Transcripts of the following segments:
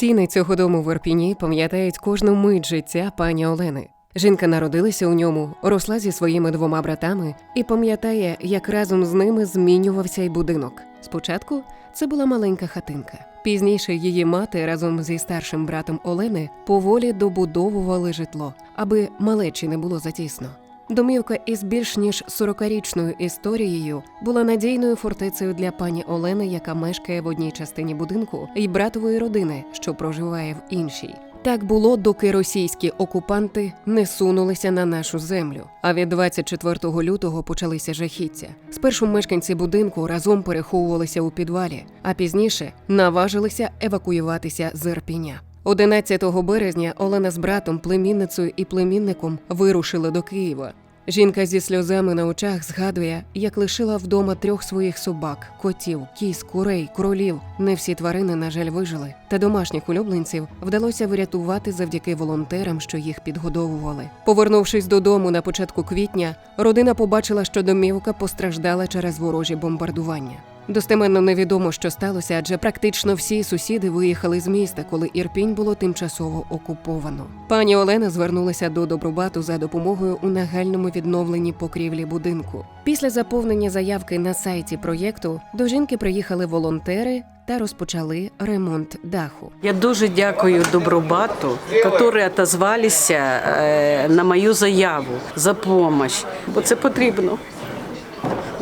Стіни цього дому в Ірпіні пам'ятають кожну мить життя пані Олени. Жінка народилася у ньому, росла зі своїми двома братами і пам'ятає, як разом з ними змінювався й будинок. Спочатку це була маленька хатинка. Пізніше її мати разом зі старшим братом Олени поволі добудовували житло, аби малечі не було затісно. Домівка із більш ніж 40-річною історією була надійною фортецею для пані Олени, яка мешкає в одній частині будинку, і братової родини, що проживає в іншій. Так було, доки російські окупанти не сунулися на нашу землю. А від 24 лютого почалися жахіття. Спершу мешканці будинку разом переховувалися у підвалі, а пізніше наважилися евакуюватися з Ірпіня. 11 березня Олена з братом, племінницею і племінником вирушили до Києва. Жінка зі сльозами на очах згадує, як лишила вдома трьох своїх собак, котів, кіз, курей, кролів. Не всі тварини, на жаль, вижили. Та домашніх улюбленців вдалося врятувати завдяки волонтерам, що їх підгодовували. Повернувшись додому на початку квітня, родина побачила, що домівка постраждала через ворожі бомбардування. Достеменно невідомо, що сталося, адже практично всі сусіди виїхали з міста, коли Ірпінь було тимчасово окуповано. Пані Олена звернулася до Добробату за допомогою у нагальному відновленні покрівлі будинку. Після заповнення заявки на сайті проєкту до жінки приїхали волонтери та розпочали ремонт даху. Я дуже дякую Добробату, які отозвалися е, на мою заяву за допомогу, бо це потрібно.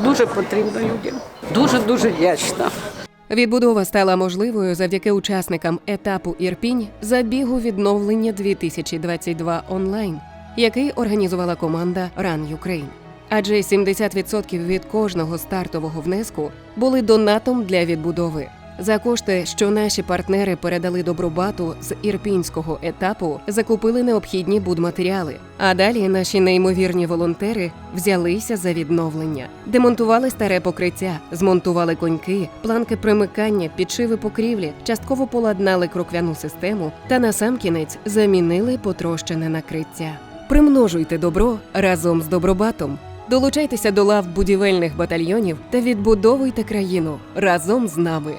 Дуже потрібно людям. Дуже дуже вдячна. Відбудова стала можливою завдяки учасникам етапу Ірпінь забігу відновлення 2022 онлайн, який організувала команда Run Ukraine. Адже 70% від кожного стартового внеску були донатом для відбудови. За кошти, що наші партнери передали Добробату з ірпінського етапу, закупили необхідні будматеріали. А далі наші неймовірні волонтери взялися за відновлення, демонтували старе покриття, змонтували коньки, планки примикання, підшиви покрівлі, частково поладнали кроквяну систему та насамкінець замінили потрощене накриття. Примножуйте добро разом з Добробатом. Долучайтеся до лав будівельних батальйонів та відбудовуйте країну разом з нами.